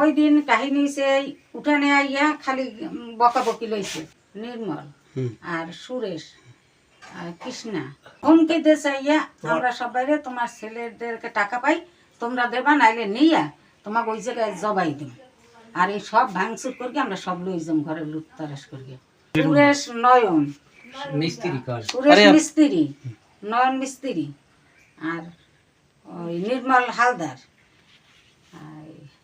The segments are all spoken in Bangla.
ওই দিন কাহিনী সে উঠানে আইয়া খালি বকাবকি লইছে নির্মল আর সুরেশ আর কৃষ্ণা। হুমকি দেশে আইয়া আমরা সবাই তোমার ছেলেদেরকে টাকা পাই তোমরা দেবা নাইলে নিয়া তোমাকে ওই জায়গায় জবাই দিম। আর এই সব ভাঙচুর করি আমরা সব লই যাম ঘরে লুট তারাস করি সুরেশ নয়ন। মিস্ত্রি সুরেশ মিস্ত্রি নয়ন মিস্ত্রি। আর ওই নির্মল হালদার।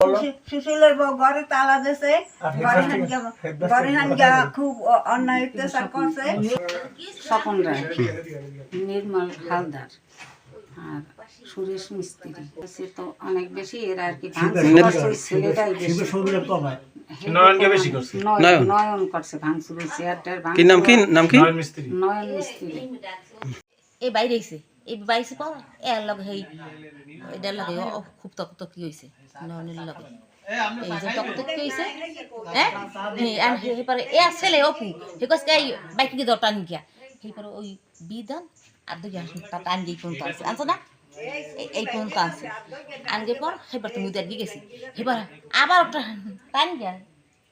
সুশীলের বউ ঘরে তালা দিছে। ঘরে হেডমাস্টার- ঘরে হানকা খুব অন্যায় অত্যাচার করছে। স্বপন রায়। নির্মল হালদার আর সুরেশ মিস্ত্রি। সে তো অনেক বেশি এরা আর কি ছেলেটাই বেশি। নয়নকে করছে। নয়ন। করছে ভাঙচুর চেয়ারটার কি নাম কি? নাম কি? নয়ন মিস্ত্রি। নয়ন মিস্ত্রি। এই বাইরে এই বাইছে পর এর লগে হেই এটার লগে খুব তক তক কি হইছে লগে। এই যে তক তক কি হ্যাঁ এই আর এ ছেলে অপু হে কস এই বাইক কি দরটা নি গিয়া হে পারে ওই বিধান আর দুই হাস তা টান দিয়ে কোন আছে আনছো। না? এই- এই কোন আছে আনগে পর হেবার তুমি উদার দিয়ে গেছি। হেবার আবার ওটা টান গিয়া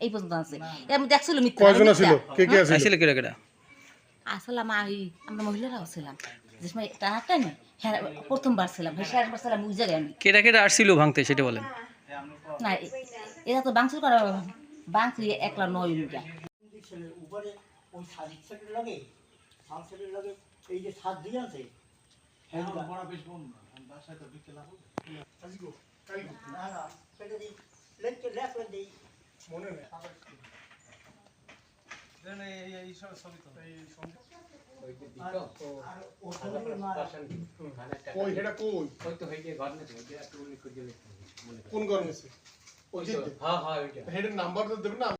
এই পর্যন্ত আছে এর মধ্যে দেখছিল মিথ্যা কয়জন ছিল কে কে আইছিল কেডা কেডা আসলে মা এই আমরা মহিলারাও ছিলাম যে সময় টানা টানি হ্যাঁ প্রথমবার ছিলাম। হ্যাঁ শেষবার ছিলাম ওই জায়গায় আমি। কেডা কেডা আসছিল ভাঙতে সেটা বলেন। না এরা তো বাংসুর করা বাংসুর একলা নয় উইটা উপরে ওই সানসেটের লাগে সানসেটের লাগে এই যে ছাদ দিয়ে আছে না না সেটা দিই লেখতে লেখলে দিই কই হেটা কই ওই তো হইতে ঘর না হইতে একটু উল্লেখ করে দিলে কোন গরম আছে ওই তো হ্যাঁ হ্যাঁ হেডের নাম্বার তো দেবে না